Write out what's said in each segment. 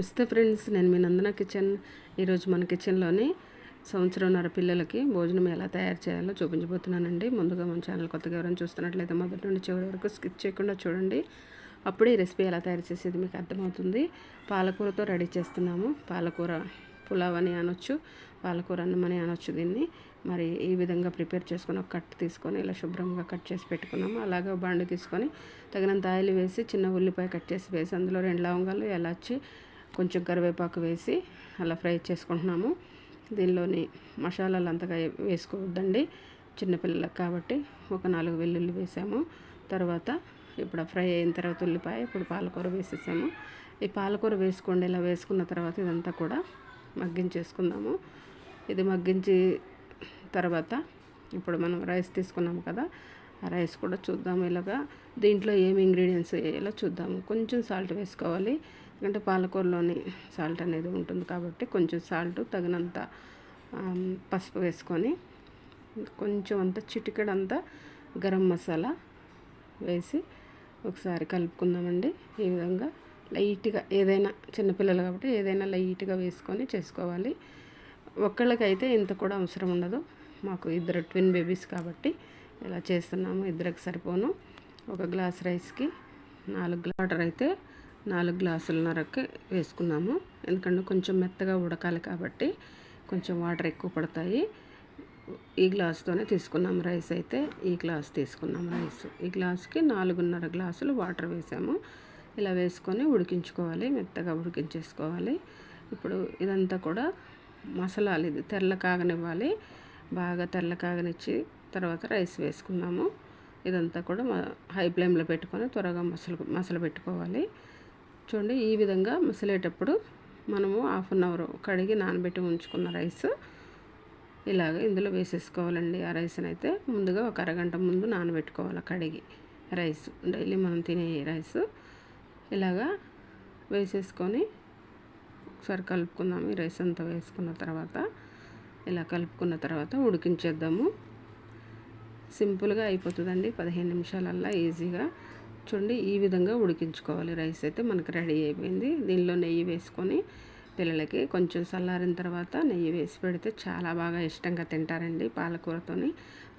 నమస్తే ఫ్రెండ్స్ నేను మీ నందన కిచెన్. ఈరోజు మన కిచెన్లోని సంవత్సరంన్నర పిల్లలకి భోజనం ఎలా తయారు చేయాలో చూపించబోతున్నానండి. ముందుగా మన ఛానల్ కొత్తగా ఎవరైనా చూస్తున్నట్లయితే మొదటి నుండి చివరి వరకు స్కిప్ చేయకుండా చూడండి. అప్పుడే ఈ రెసిపీ ఎలా తయారు చేసేది మీకు అర్థమవుతుంది. పాలకూరతో రెడీ చేస్తున్నాము. పాలకూర పులావ్ అని అనొచ్చు పాలకూర అన్నం అని అనొచ్చు దీన్ని. మరి ఈ విధంగా ప్రిపేర్ చేసుకొని ఒక కట్ తీసుకొని ఇలా శుభ్రంగా కట్ చేసి పెట్టుకున్నాము. అలాగే బండి తీసుకొని తగినంత ఆయిల్ వేసి చిన్న ఉల్లిపాయ కట్ చేసి వేసి అందులో రెండు లవంగాలు ఎలాచి కొంచెం కరివేపాకు వేసి అలా ఫ్రై చేసుకుంటున్నాము. దీనిలోని మసాలాలు అంతగా వేసుకోవద్దండి. చిన్నపిల్లలకు కాబట్టి ఒక నాలుగు వెల్లుల్లి వేసాము. తర్వాత ఇప్పుడు ఫ్రై అయిన తర్వాత ఉల్లిపాయ ఇప్పుడు పాలకూర వేసేసాము. ఈ పాలకూర వేసుకోండి ఇలా వేసుకున్న తర్వాత ఇదంతా కూడా మగ్గించేసుకుందాము. ఇది మగ్గించి తర్వాత ఇప్పుడు మనం రైస్ తీసుకున్నాము కదా ఆ రైస్ కూడా చూద్దాము ఇలాగా. దీంట్లో ఏమి ఇంగ్రీడియంట్స్ వేయాలో చూద్దాము. కొంచెం సాల్ట్ వేసుకోవాలి. ఎందుకంటే పాలకూరలోని సాల్ట్ అనేది ఉంటుంది కాబట్టి కొంచెం సాల్ట్ తగినంత పసుపు వేసుకొని కొంచెం అంత చిటికెడంతా గరం మసాలా వేసి ఒకసారి కలుపుకుందామండి. ఈ విధంగా లైట్గా ఏదైనా చిన్నపిల్లలు కాబట్టి ఏదైనా లైట్గా వేసుకొని చేసుకోవాలి. ఒక్కళ్ళకైతే ఇంత కూడా అవసరం ఉండదు. మాకు ఇద్దరు ట్విన్ బేబీస్ కాబట్టి ఇలా చేస్తున్నాము. ఇద్దరికి సరిపోను. ఒక గ్లాస్ రైస్కి నాలుగు వాటర్ అయితే నాలుగు గ్లాసులన్నరకి వేసుకున్నాము. ఎందుకంటే కొంచెం మెత్తగా ఉడకాలి కాబట్టి కొంచెం వాటర్ ఎక్కువ పడతాయి. ఈ గ్లాస్తోనే తీసుకున్నాము రైస్ అయితే. ఈ గ్లాస్ తీసుకున్నాం రైస్. ఈ గ్లాస్కి నాలుగున్నర గ్లాసులు వాటర్ వేసాము. ఇలా వేసుకొని ఉడికించుకోవాలి. మెత్తగా ఉడికించేసుకోవాలి. ఇప్పుడు ఇదంతా కూడా మసాలాలు ఇది. తెల్ల కాగనివ్వాలి. బాగా తెల్ల కాగనిచ్చి తర్వాత రైస్ వేసుకున్నాము. ఇదంతా కూడా హై ఫ్లేమ్లో పెట్టుకొని త్వరగా మసలు మసలు పెట్టుకోవాలి. చూడండి ఈ విధంగా ముసలేటప్పుడు మనము హాఫ్ అన్ అవర్ కడిగి నానబెట్టి ఉంచుకున్న రైస్ ఇలాగ ఇందులో వేసేసుకోవాలండి. ఆ రైస్ని అయితే ముందుగా ఒక అరగంట ముందు నానబెట్టుకోవాలి కడిగి రైస్. డైలీ మనం తినే రైస్. ఇలాగా వేసేసుకొని ఒకసారి కలుపుకుందాం. ఈ రైస్ అంతా వేసుకున్న తర్వాత ఇలా కలుపుకున్న తర్వాత ఉడికించేద్దాము. సింపుల్గా అయిపోతుందండి. పదిహేను నిమిషాలల్లా ఈజీగా చూడండి ఈ విధంగా ఉడికించుకోవాలి. రైస్ అయితే మనకు రెడీ అయిపోయింది. దీనిలో నెయ్యి వేసుకొని పిల్లలకి కొంచెం చల్లారిన తర్వాత నెయ్యి వేసి పెడితే చాలా బాగా ఇష్టంగా తింటారండి పాలకూరతోని.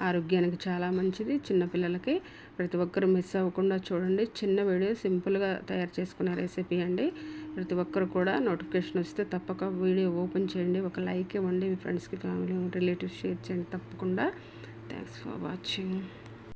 ఆరోగ్యానికి చాలా మంచిది. చిన్నపిల్లలకి ప్రతి ఒక్కరు మిస్ అవ్వకుండా చూడండి. చిన్న వీడియో సింపుల్గా తయారు చేసుకునే రెసిపీ అండి. ప్రతి ఒక్కరు కూడా నోటిఫికేషన్ వస్తే తప్పక వీడియో ఓపెన్ చేయండి. ఒక లైక్ ఇవ్వండి. మీ ఫ్రెండ్స్కి ఫ్యామిలీ రిలేటివ్స్ షేర్ చేయండి. తప్పకుండా. Thanks for watching.